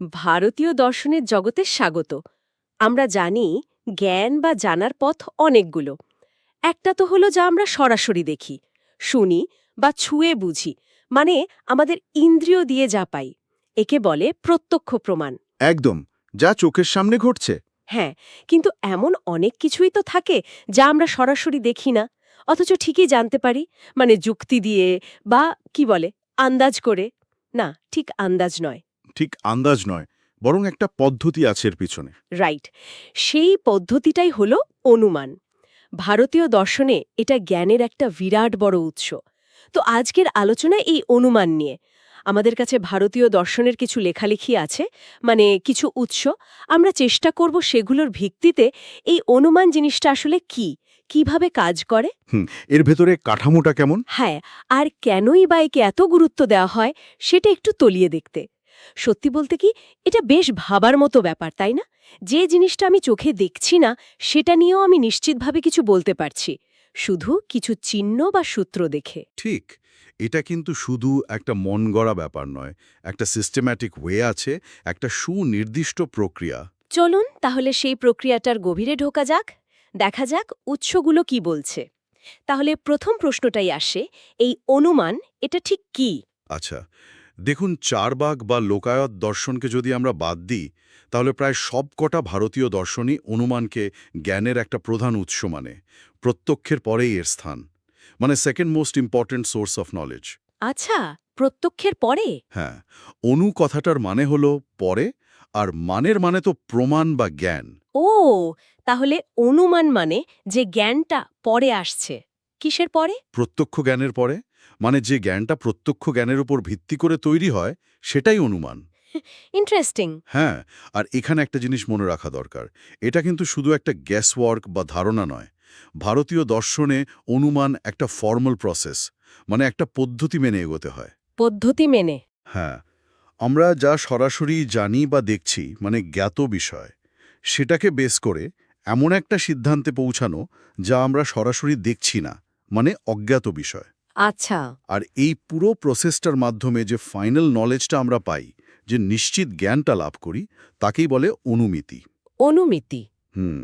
ভারতীয় দর্শনের জগতে স্বাগত। আমরা জানি জ্ঞান বা জানার পথ অনেকগুলো। একটা তো হলো যা আমরা সরাসরি দেখি শুনি বা ছুঁয়ে বুঝি মানে আমাদের ইন্দ্রিয় দিয়ে যা পাই একে বলে প্রত্যক্ষ প্রমাণ। একদম যা চোখের সামনে ঘটছে। হ্যাঁ কিন্তু এমন অনেক কিছুই তো থাকে যা আমরা সরাসরি দেখি না অথচ ঠিকই জানতে পারি মানে যুক্তি দিয়ে বা কি বলে আন্দাজ করে। না ঠিক আন্দাজ নয়। ঠিক আন্দাজ নয় বরং একটা পদ্ধতি আছে এর পিছনে। রাইট সেই পদ্ধতিটাই হল অনুমান। ভারতীয় দর্শনে এটা জ্ঞানের একটা বিরাট বড় উৎস। তো আজকের আলোচনা এই অনুমান নিয়ে। আমাদের কাছে ভারতীয় দর্শনের কিছু লেখালেখি আছে মানে কিছু উৎস। আমরা চেষ্টা করব সেগুলোর ভিত্তিতে এই অনুমান জিনিসটা আসলে কি? কীভাবে কাজ করে? এর ভেতরে কাঠামোটা কেমন? হ্যাঁ আর কেনই বা একে এত গুরুত্ব দেওয়া হয় সেটা একটু তলিয়ে দেখতে। সত্যি বলতে কি এটা বেশ ভাবার মতো ব্যাপার তাই না? যে জিনিসটা আমি চোখে দেখছি না সেটা নিয়েও আমি নিশ্চিতভাবে কিছু বলতে পারছি। শুধু কিছু চিহ্ন বা সূত্র দেখে। ঠিক এটা কিন্তু শুধু একটা মন গড়া ব্যাপার নয় একটা সিস্টেম্যাটিক ওয়ে আছে একটা সুনির্দিষ্ট প্রক্রিয়া। চলুন তাহলে সেই প্রক্রিয়াটার গভীরে ঢোকা যাক দেখা যাক উৎসগুলো কি বলছে। তাহলে প্রথম প্রশ্নটাই আসে এই অনুমান এটা ঠিক কি? আচ্ছা দেখুন চারবাগ বা লোকায়ত দর্শনকে যদি আমরা বাদ দিই তাহলে প্রায় সবকটা ভারতীয় দর্শনই অনুমানকে জ্ঞানের একটা প্রধান উৎস মানে প্রত্যক্ষের পরেই এর স্থান মানে second most important source of knowledge আচ্ছা প্রত্যক্ষের পরে? হ্যাঁ অনু কথাটার মানে হলো পরে আর মানের মানে তো প্রমাণ বা জ্ঞান। ও তাহলে অনুমান মানে যে জ্ঞানটা পরে আসছে। কিসের পরে? প্রত্যক্ষ জ্ঞানের পরে? মানে যে জ্ঞানটা প্রত্যক্ষ জ্ঞানের উপর ভিত্তি করে তৈরি হয় সেটাই অনুমান। ইন্টারেস্টিং হ্যাঁ আর এখানে একটা জিনিস মনে রাখা দরকার। এটা কিন্তু শুধু একটা গ্যাসওয়ার্ক বা ধারণা নয়। ভারতীয় দর্শনে অনুমান একটা ফর্মাল প্রসেস মানে একটা পদ্ধতি মেনে এগোতে হয়। পদ্ধতি মেনে। হ্যাঁ আমরা যা সরাসরি জানি বা দেখছি মানে জ্ঞাত বিষয় সেটাকে বেস করে এমন একটা সিদ্ধান্তে পৌঁছানো যা আমরা সরাসরি দেখছি না মানে অজ্ঞাত বিষয়। আচ্ছা। আর এই পুরো প্রসেসটার মাধ্যমে যে ফাইনাল নলেজটা আমরা পাই যে নিশ্চিত জ্ঞানটা লাভ করি তাকেই বলে অনুমিতি। অনুমিতি। হুম।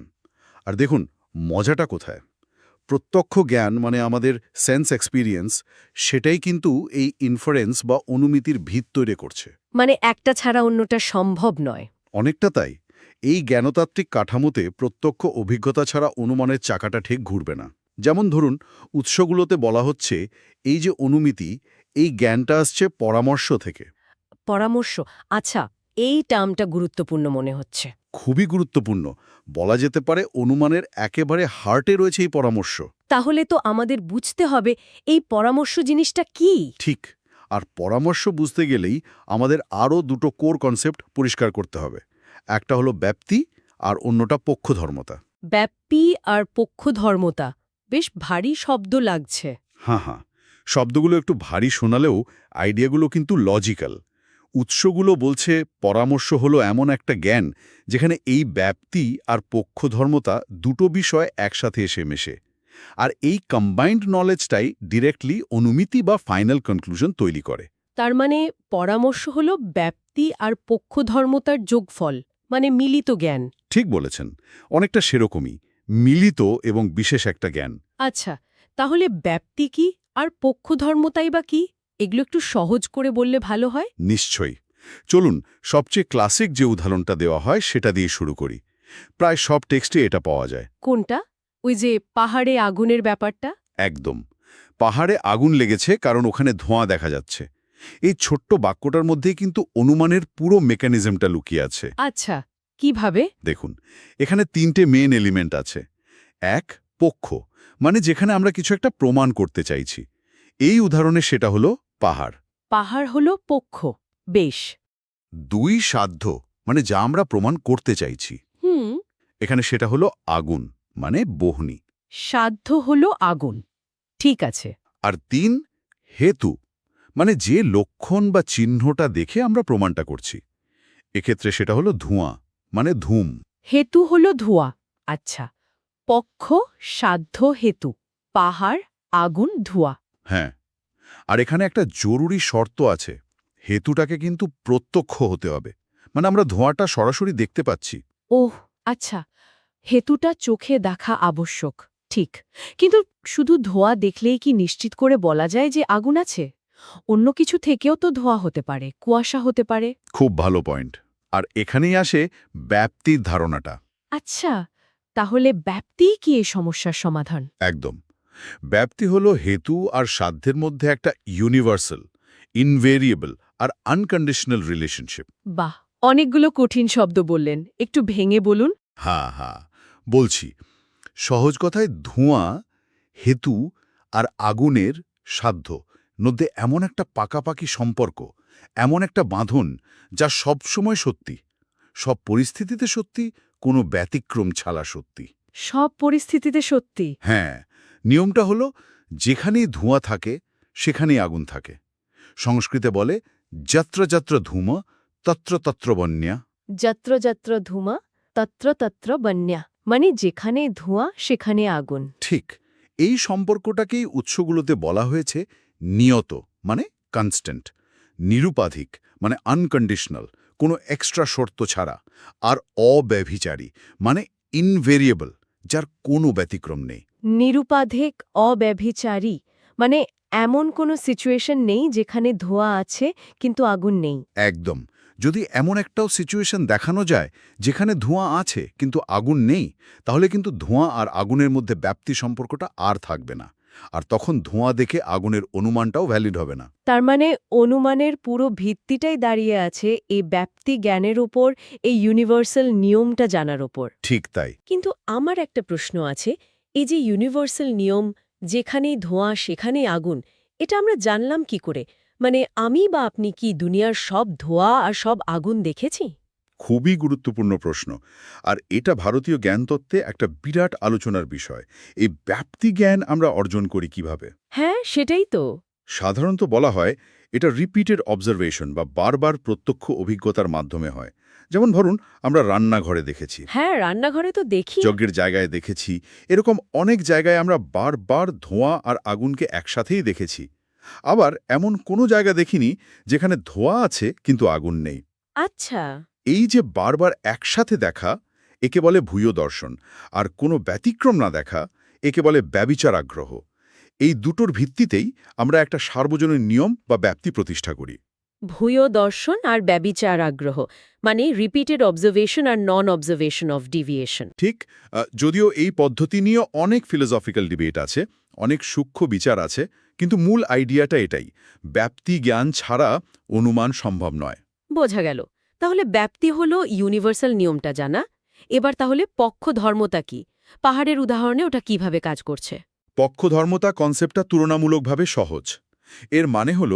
আর দেখুন মজাটা কোথায়? প্রত্যক্ষ জ্ঞান মানে আমাদের সেন্স এক্সপিরিয়েন্স সেটাই কিন্তু এই ইনফারেন্স বা অনুমিতির ভিত তৈরি করছে। মানে একটা ছাড়া অন্যটা সম্ভব নয়। অনেকটা তাই। এই জ্ঞানতাত্ত্বিক কাঠামোতে প্রত্যক্ষ অভিজ্ঞতা ছাড়া অনুমানের চাকাটা ঠিক ঘুরবে না। যেমন ধরুন উৎসগুলোতে বলা হচ্ছে এই যে অনুমিতি এই জ্ঞানটা আসছে পরামর্শ থেকে। পরামর্শ আচ্ছা এই টার্মটা গুরুত্বপূর্ণ মনে হচ্ছে। খুবই গুরুত্বপূর্ণ। বলা যেতে পারে অনুমানের একেবারে হার্টে রয়েছে এই পরামর্শ। তাহলে তো আমাদের বুঝতে হবে এই পরামর্শ জিনিসটা কি? ঠিক আর পরামর্শ বুঝতে গেলেই আমাদের আরও দুটো কোর কনসেপ্ট পরিষ্কার করতে হবে। একটা হলো ব্যাপ্তি আর অন্যটা পক্ষধর্মতা। ব্যাপ্তি আর পক্ষধর্মতা। বেশ ভারী শব্দ লাগছে। হ্যাঁ হ্যাঁ। শব্দগুলো একটু ভারী শোনালেও আইডিয়াগুলো কিন্তু লজিক্যাল। উৎসগুলো বলছে পরামর্শ হলো এমন একটা জ্ঞান যেখানে এই ব্যাপ্তি আর পক্ষধর্মতা দুটো বিষয় একসাথে এসে মেশে। আর এই কম্বাইন্ড নলেজটাই ডিরেক্টলি অনুমিতি বা ফাইনাল কনক্লুশন তৈরি করে। তার মানে পরামর্শ হলো ব্যাপ্তি আর পক্ষধর্মতার যোগফল মানে মিলিত জ্ঞান। ঠিক বলেছেন। অনেকটা সেরকমই। মিলিত এবং বিশেষ একটা জ্ঞান। আচ্ছা তাহলে ব্যাপ্তি কি আর পক্ষধর্মতাই বা কি? এগুলো একটু সহজ করে বললে ভালো হয়। নিশ্চয়ই। চলুন সবচেয়ে ক্লাসিক যে উদাহরণটা দেওয়া হয় সেটা দিয়ে শুরু করি। প্রায় সব টেক্সটে এটা পাওয়া যায়। কোনটা? ওই যে পাহাড়ে আগুনের ব্যাপারটা? একদম। পাহাড়ে আগুন লেগেছে কারণ ওখানে ধোঁয়া দেখা যাচ্ছে। এই ছোট্ট বাক্যটার মধ্যেই কিন্তু অনুমানের পুরো মেকানিজমটা লুকিয়ে আছে। আচ্ছা কীভাবে? দেখুন এখানে তিনটে মেন এলিমেন্ট আছে। এক পক্ষ মানে যেখানে আমরা কিছু একটা প্রমাণ করতে চাইছি। এই উদাহরণে সেটা হলো পাহাড়। পাহাড় হলো পক্ষ বেশ। দুই সাধ্য মানে যা আমরা প্রমাণ করতে চাইছি। হুম। এখানে সেটা হলো আগুন মানে বহনি। সাধ্য হলো আগুন ঠিক আছে। আর তিন হেতু মানে যে লক্ষণ বা চিহ্নটা দেখে আমরা প্রমাণটা করছি। এক্ষেত্রে সেটা হলো ধোঁয়া। মানে ধূম। হেতু হল ধোঁয়া। আচ্ছা পক্ষ সাধ্য হেতু। পাহাড় আগুন ধোঁয়া। হ্যাঁ। আর এখানে একটা জরুরি শর্ত আছে। হেতুটাকে কিন্তু প্রত্যক্ষ হতে হবে। মানে আমরা ধোঁয়াটা সরাসরি দেখতে পাচ্ছি। ওহ আচ্ছা। হেতুটা চোখে দেখা আবশ্যক ঠিক। কিন্তু শুধু ধোঁয়া দেখলেই কি নিশ্চিত করে বলা যায় যে আগুন আছে? অন্য কিছু থেকেও তো ধোঁয়া হতে পারে কুয়াশা হতে পারে। খুব ভালো পয়েন্ট। আর এখানেই আসে ব্যাপ্তির ধারণাটা। আচ্ছা তাহলে ব্যাপ্তিই কি এই সমস্যার সমাধান? একদম। ব্যাপ্তি হলো হেতু আর সাধ্যের মধ্যে একটা ইউনিভার্সাল ইনভেরিয়েবল আর আনকন্ডিশনাল রিলেশনশিপ বাহ অনেকগুলো কঠিন শব্দ বললেন। একটু ভেঙে বলুন। হ্যাঁ হ্যাঁ বলছি সহজ কথায় ধোঁয়া হেতু আর আগুনের সাধ্য মধ্যে এমন একটা পাকাপাকি সম্পর্ক এমন একটা বাঁধন যা সবসময় সত্যি সব পরিস্থিতিতে সত্যি কোনো ব্যতিক্রম ছাড়া সত্যি। সব পরিস্থিতিতে সত্যি? হ্যাঁ নিয়মটা হলো যেখানেই ধোঁয়া থাকে সেখানেই আগুন থাকে। সংস্কৃতে বলে যত্র যত্র ধূম তত্র তত্র বন্যা। যত্র যত্র ধুমা তত্র তত্র বন্যা মানে যেখানে ধোঁয়া সেখানে আগুন। ঠিক এই সম্পর্কটাকেই উৎসগুলোতে বলা হয়েছে নিয়ত মানে কনস্ট্যান্ট নিরুপাধিক মানে আনকন্ডিশনাল কোনো এক্সট্রা শর্ত ছাড়া আর অব্যভিচারী মানে ইনভেরিয়েবল যার কোনো ব্যতিক্রম নেই। নিরুপাধিক অব্যভিচারী মানে এমন কোনো সিচুয়েশন নেই যেখানে ধোঁয়া আছে কিন্তু আগুন নেই। একদম। যদি এমন একটাও সিচুয়েশন দেখানো যায় যেখানে ধোঁয়া আছে কিন্তু আগুন নেই তাহলে কিন্তু ধোঁয়া আর আগুনের মধ্যে ব্যাপ্তি সম্পর্কটা আর থাকবে না। আর তখন ধোঁয়া দেখে আগুনের অনুমানটাও ভ্যালিড হবে না। তার মানে অনুমানের পুরো ভিত্তিটাই দাঁড়িয়ে আছে এই ব্যাপ্তি জ্ঞানের ওপর এই ইউনিভার্সাল নিয়মটা জানার ওপর ঠিক তাই। কিন্তু আমার একটা প্রশ্ন আছে এই যে ইউনিভার্সাল নিয়ম যেখানেই ধোঁয়া সেখানেই আগুন এটা আমরা জানলাম কি করে? মানে আমি বা আপনি কি দুনিয়ার সব ধোঁয়া আর সব আগুন দেখেছি? খুবই গুরুত্বপূর্ণ প্রশ্ন। আর এটা ভারতীয় জ্ঞানতত্ত্বে একটা বিরাট আলোচনার বিষয়। এই ব্যাপ্তি জ্ঞান আমরা অর্জন করি কীভাবে? হ্যাঁ সেটাই তো। সাধারণত বলা হয় এটা রিপিটেড অবজারভেশন বা বারবার প্রত্যক্ষ অভিজ্ঞতার মাধ্যমে হয়। যেমন ধরুন আমরা রান্নাঘরে দেখেছি। হ্যাঁ রান্নাঘরে তো দেখি। যজ্ঞের জায়গায় দেখেছি। এরকম অনেক জায়গায় আমরা বারবার ধোঁয়া আর আগুনকে একসাথেই দেখেছি। আবার এমন কোনো জায়গা দেখিনি যেখানে ধোঁয়া আছে কিন্তু আগুন নেই। আচ্ছা। এই যে বারবার একসাথে দেখা একে বলে ভূয় দর্শন আর কোনো ব্যতিক্রম না দেখা একে বলে ব্যবিচার আগ্রহ। এই দুটোর ভিত্তিতেই আমরা একটা সার্বজনীন নিয়ম বা ব্যাপ্তি প্রতিষ্ঠা করি। ভূয় দর্শন আর ব্যবিচার আগ্রহ মানে রিপিটেড অবজারভেশন আর নন অবজারভেশন অফ ডিভিয়েশন ঠিক যদিও এই পদ্ধতি নিয়ে অনেক ফিলোসফিক্যাল ডিবেট আছে অনেক সূক্ষ্ম বিচার আছে কিন্তু মূল আইডিয়াটা এটাই ব্যাপ্তি জ্ঞান ছাড়া অনুমান সম্ভব নয়। বোঝা গেল। তাহলে ব্যাপ্তি হলো ইউনিভার্সাল নিয়মটা জানা। এবার তাহলে পক্ষ ধর্মতা কি? পাহাড়ের উদাহরণে ওটা কীভাবে কাজ করছে? পক্ষ ধর্মতা কনসেপ্টটা তুলনামূলকভাবে সহজ। এর মানে হল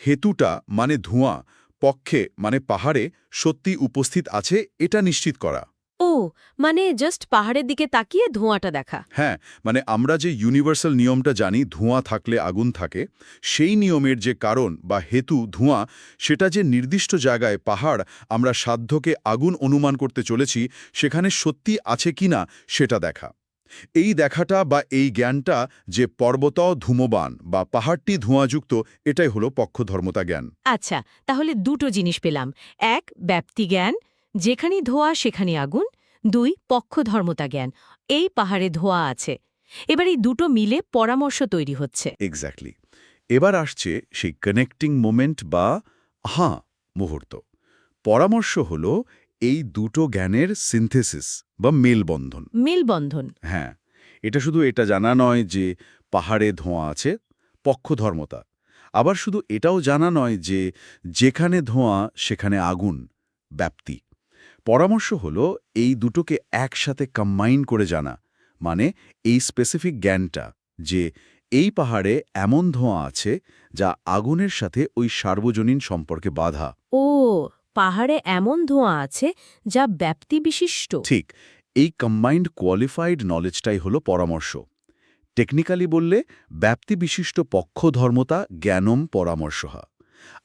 হেতুটা মানে ধোঁয়া, পক্ষে মানে পাহাড়ে সত্যি উপস্থিত আছে, এটা নিশ্চিত করা। ও মানে জাস্ট পাহাড়ের দিকে তাকিয়ে ধোঁয়াটা দেখা। হ্যাঁ মানে আমরা যে ইউনিভার্সাল নিয়মটা জানি ধোঁয়া থাকলে আগুন থাকে সেই নিয়মের যে কারণ বা হেতু ধোঁয়া সেটা যে নির্দিষ্ট জায়গায় পাহাড় আমরা সাধ্যকে আগুন অনুমান করতে চলেছি সেখানে সত্যি আছে কিনা সেটা দেখা। এই দেখাটা বা এই জ্ঞানটা যে পর্বত ধূমবান বা পাহাড়টি ধোঁয়াযুক্ত এটাই হলো পক্ষধর্মতা জ্ঞান। আচ্ছা তাহলে দুটো জিনিস পেলাম। এক ব্যাপ্তি জ্ঞান যেখানে ধোঁয়া সেখানে আগুন। দুই পক্ষধর্মতা জ্ঞান এই পাহাড়ে ধোঁয়া আছে। এবার এই দুটো মিলে পরামর্শ তৈরি হচ্ছে। এক্স্যাক্টলি এবার আসছে সেই কানেক্টিং মোমেন্ট বা হাঁ মুহূর্ত। পরামর্শ হল এই দুটো জ্ঞানের সিনথেসিস বা মেলবন্ধন। মেলবন্ধন। হ্যাঁ এটা শুধু এটা জানা নয় যে পাহাড়ে ধোঁয়া আছে পক্ষধর্মতা। আবার শুধু এটাও জানা নয় যে যেখানে ধোঁয়া সেখানে আগুন ব্যাপ্তি। পরামর্শ হল এই দুটোকে একসাথে কম্বাইন করে জানা মানে এই স্পেসিফিক জ্ঞানটা যে এই পাহাড়ে এমন ধোঁয়া আছে যা আগুনের সাথে ওই সার্বজনীন সম্পর্কে বাধা। ও পাহাড়ে এমন ধোঁয়া আছে যা ব্যাপ্তি বিশিষ্ট। ঠিক এই কম্বাইন্ড কোয়ালিফাইড নলেজটাই হলো পরামর্শ। টেকনিক্যালি বললে ব্যাপ্তি বিশিষ্ট পক্ষধর্মতা জ্ঞানম পরামর্শহা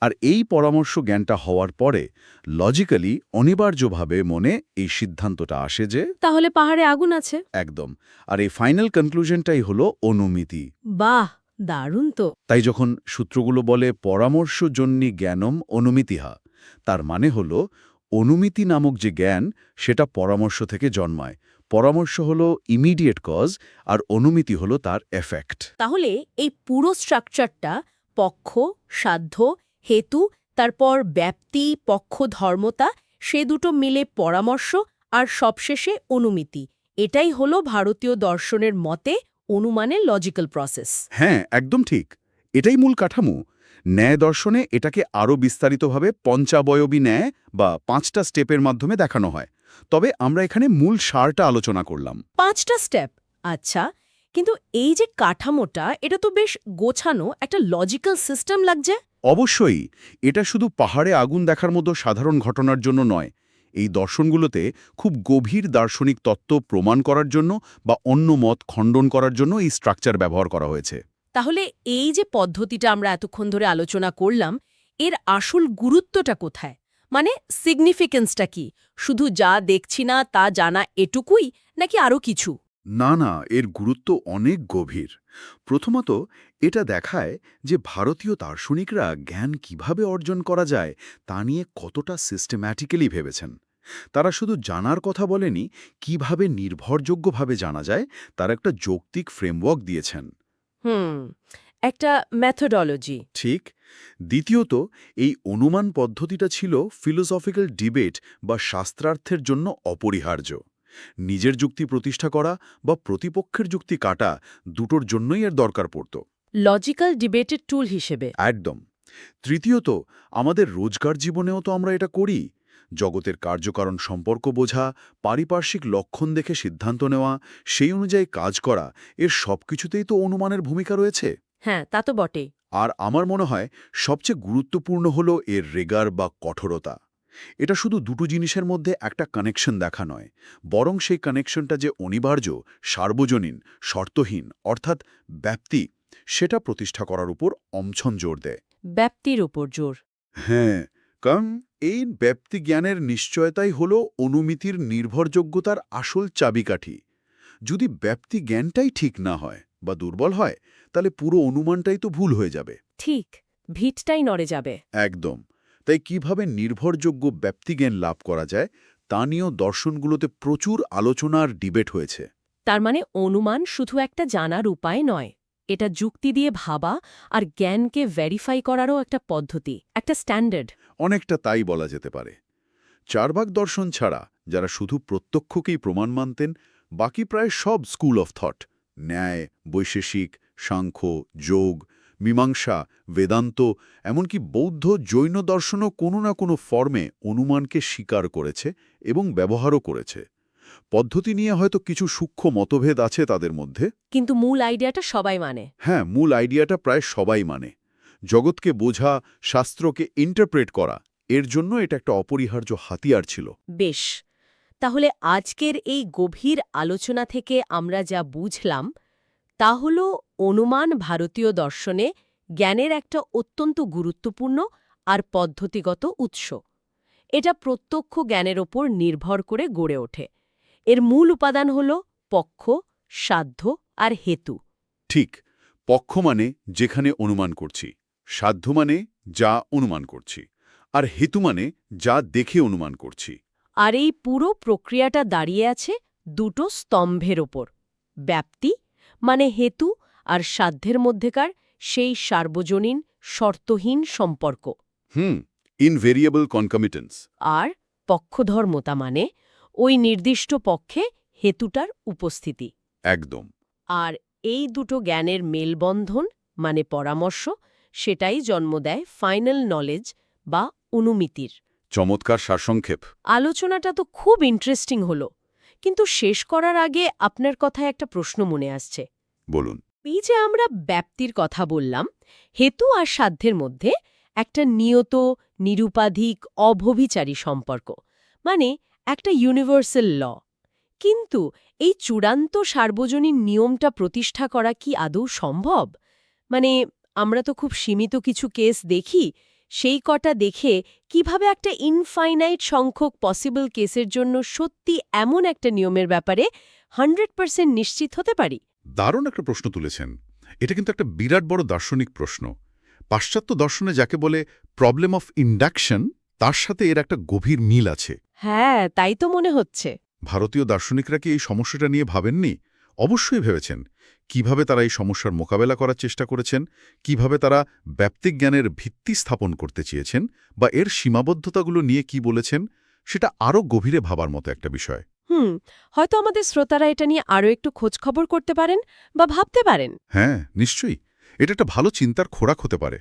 আর এই পরামর্শ জ্ঞানটা হওয়ার পরে লজিক্যালি অনিবার্যভাবে মনে এই সিদ্ধান্তটা আসে যে তাহলে পাহাড়ে আগুন আছে। একদম। আর এই ফাইনাল কনক্লুশনটাই হলো অনুমিতি। বাহ দারুণ তো। তাই যখন সূত্রগুলো বলে পরামর্শ পরামর্শজন্যী জ্ঞানম অনুমিতিহা তার মানে হল অনুমিতি নামক যে জ্ঞান সেটা পরামর্শ থেকে জন্মায়। পরামর্শ হল ইমিডিয়েট কজ আর অনুমিতি হল তার এফেক্ট তাহলে এই পুরো স্ট্রাকচারটা পক্ষ সাধ্য হেতু তারপর ব্যাপ্তি পক্ষ ধর্মতা সে দুটো মিলে পরামর্শ আর সবশেষে অনুমিতি। এটাই হলো ভারতীয় দর্শনের মতে অনুমানের লজিক্যাল প্রসেস হ্যাঁ একদম ঠিক। এটাই মূল কাঠামো। ন্যায় দর্শনে এটাকে আরও বিস্তারিতভাবে পঞ্চাবয়বী ন্যায় বা পাঁচটা স্টেপের মাধ্যমে দেখানো হয়। তবে আমরা এখানে মূল সারটা আলোচনা করলাম। পাঁচটা স্টেপ? আচ্ছা কিন্তু এই যে কাঠামোটা এটা তো বেশ গোছানো একটা লজিক্যাল সিস্টেম লাগছে। অবশ্যই, এটা শুধু পাহাড়ে আগুন দেখার মতো সাধারণ ঘটনার জন্য নয়, এই দর্শনগুলোতে খুব গভীর দার্শনিক তত্ত্ব প্রমাণ করার জন্য বা অন্য মত খণ্ডন করার জন্য এই স্ট্রাকচার ব্যবহার করা হয়েছে। তাহলে এই যে পদ্ধতিটা আমরা এতক্ষণ ধরে আলোচনা করলাম, এর আসল গুরুত্বটা কোথায়? মানে সিগনিফিকেন্সটা কি? শুধু যা দেখছি না, তা জানা এটুকুই, নাকি আরও কিছু? না না এর গুরুত্ব অনেক গভীর। প্রথমত এটা দেখায় যে ভারতীয় দার্শনিকরা জ্ঞান কীভাবে অর্জন করা যায় তা নিয়ে কতটা সিস্টেম্যাটিক্যালি ভেবেছেন। তারা শুধু জানার কথা বলেনি কীভাবে নির্ভরযোগ্যভাবে জানা যায় তার একটা যৌক্তিক ফ্রেমওয়ার্ক দিয়েছেন। হুম একটা ম্যাথোডলজি ঠিক। দ্বিতীয়ত এই অনুমান পদ্ধতিটা ছিল ফিলোসফিক্যাল ডিবেট বা শাস্ত্রার্থের জন্য অপরিহার্য। নিজের যুক্তি প্রতিষ্ঠা করা বা প্রতিপক্ষের যুক্তি কাটা দুটোর জন্যই এর দরকার পড়ত। লজিক্যাল ডিবেটেড টুল হিসেবে। একদম। তৃতীয়ত আমাদের রোজগার জীবনেও তো আমরা এটা করি। জগতের কার্যকারণ সম্পর্ক বোঝা পারিপার্শ্বিক লক্ষণ দেখে সিদ্ধান্ত নেওয়া সেই অনুযায়ী কাজ করা এর সবকিছুতেই তো অনুমানের ভূমিকা রয়েছে। হ্যাঁ তা তো বটেই। আর আমার মনে হয় সবচেয়ে গুরুত্বপূর্ণ হলো এর রেগার বা কঠোরতা। এটা শুধু দুটো জিনিসের মধ্যে একটা কানেকশন দেখা নয় বরং সেই কানেকশনটা যে অনিবার্য সার্বজনীন শর্তহীন অর্থাৎ ব্যাপ্তি সেটা প্রতিষ্ঠা করার উপর অমছন জোর দেয়। ব্যাপ্তির উপর জোর। হ্যাঁ কারণ এই ব্যাপ্তি জ্ঞানের নিশ্চয়তাই হল অনুমিতির নির্ভরযোগ্যতার আসল চাবিকাঠি। যদি ব্যাপ্তি জ্ঞানটাই ঠিক না হয় বা দুর্বল হয় তাহলে পুরো অনুমানটাই তো ভুল হয়ে যাবে। ঠিক ভিটটাই নড়ে যাবে। একদম। তাই কীভাবে নির্ভরযোগ্য ব্যক্তিজ্ঞান লাভ করা যায় তা নিয়েও দর্শনগুলোতে প্রচুর আলোচনার ডিবেট হয়েছে। তার মানে অনুমান শুধু একটা জানার উপায় নয় এটা যুক্তি দিয়ে ভাবা আর জ্ঞানকে ভেরিফাই করারও একটা পদ্ধতি একটা স্ট্যান্ডার্ড অনেকটা তাই বলা যেতে পারে। চারবাগ দর্শন ছাড়া যারা শুধু প্রত্যক্ষকেই প্রমাণ মানতেন বাকি প্রায় সব স্কুল অফ থট ন্যায় বৈশেষিক সাংখ্য যোগ মীমাংসা বেদান্ত এমনকি বৌদ্ধ জৈন দর্শনও কোনো না কোনো ফর্মে অনুমানকে স্বীকার করেছে এবং ব্যবহারও করেছে। পদ্ধতি নিয়ে হয়তো কিছু সূক্ষ্ম মতভেদ আছে তাদের মধ্যে। কিন্তু মূল আইডিয়াটা সবাই মানে। হ্যাঁ মূল আইডিয়াটা প্রায় সবাই মানে। জগৎকে বোঝা শাস্ত্রকে ইন্টারপ্রেট করা এর জন্য এটা একটা অপরিহার্য হাতিয়ার ছিল। বেশ। তাহলে আজকের এই গভীর আলোচনা থেকে আমরা যা বুঝলাম তা হল অনুমান ভারতীয় দর্শনে জ্ঞানের একটা অত্যন্ত গুরুত্বপূর্ণ আর পদ্ধতিগত উৎস। এটা প্রত্যক্ষ জ্ঞানের ওপর নির্ভর করে গড়ে ওঠে। এর মূল উপাদান হল পক্ষ সাধ্য আর হেতু। ঠিক পক্ষ মানে যেখানে অনুমান করছি সাধ্য মানে যা অনুমান করছি আর হেতু মানে যা দেখে অনুমান করছি। আর এই পুরো প্রক্রিয়াটা দাঁড়িয়ে আছে দুটো স্তম্ভের ওপর ব্যাপ্তি মানে হেতু আর সাধ্যের মধ্যেকার সেই সার্বজনীন শর্তহীন সম্পর্ক। হুম ইনভেরিয়েবল কনকমিটেন্স আর পক্ষধর্মতা মানে ওই নির্দিষ্ট পক্ষে হেতুটার উপস্থিতি। একদম। আর এই দুটো জ্ঞানের মেলবন্ধন মানে পরামর্শ সেটাই জন্ম দেয় ফাইনাল নলেজ বা অনুমিতির। চমৎকার সারসংক্ষেপ। আলোচনাটা তো খুব ইন্টারেস্টিং হলো। কিন্তু শেষ করার আগে আপনার কথায় একটা প্রশ্ন মনে আসছে। বলুন। এই যে আমরা ব্যাপ্তির কথা বললাম হেতু আর সাধ্যের মধ্যে একটা নিয়ত নিরুপাধিক অভবিচারী সম্পর্ক মানে একটা ইউনিভার্সাল ল কিন্তু এই চূড়ান্ত সার্বজনীন নিয়মটা প্রতিষ্ঠা করা কি আদৌ সম্ভব? মানে আমরা তো খুব সীমিত কিছু কেস দেখি সেই কটা দেখে কীভাবে একটা ইনফাইনাইট সংখ্যক পসিবল কেসের জন্য সত্যি এমন একটা নিয়মের ব্যাপারে হান্ড্রেড পার্সেন্ট নিশ্চিত হতে পারি? দারুণ একটা প্রশ্ন তুলেছেন। এটা কিন্তু একটা বিরাট বড় দার্শনিক প্রশ্ন। পাশ্চাত্য দর্শনে যাকে বলে প্রবলেম অফ ইন্ডাকশন তার সাথে এর একটা গভীর মিল আছে। হ্যাঁ তাই তো মনে হচ্ছে। ভারতীয় দার্শনিকরা কি এই সমস্যাটা নিয়ে ভাবেননি? অবশ্যই ভেবেছেন। কীভাবে তারা এই সমস্যার মোকাবেলা করার চেষ্টা করেছেন কীভাবে তারা ব্যাপ্তিক জ্ঞানের ভিত্তি স্থাপন করতে চেয়েছেন বা এর সীমাবদ্ধতাগুলো নিয়ে কি বলেছেন সেটা আরও গভীরে ভাবার মতো একটা বিষয়। হুম হয়তো আমাদের শ্রোতারা এটা নিয়ে আরও একটু খোঁজখবর করতে পারেন বা ভাবতে পারেন। হ্যাঁ নিশ্চয়ই। এটা একটা ভালো চিন্তার খোরাক হতে পারে।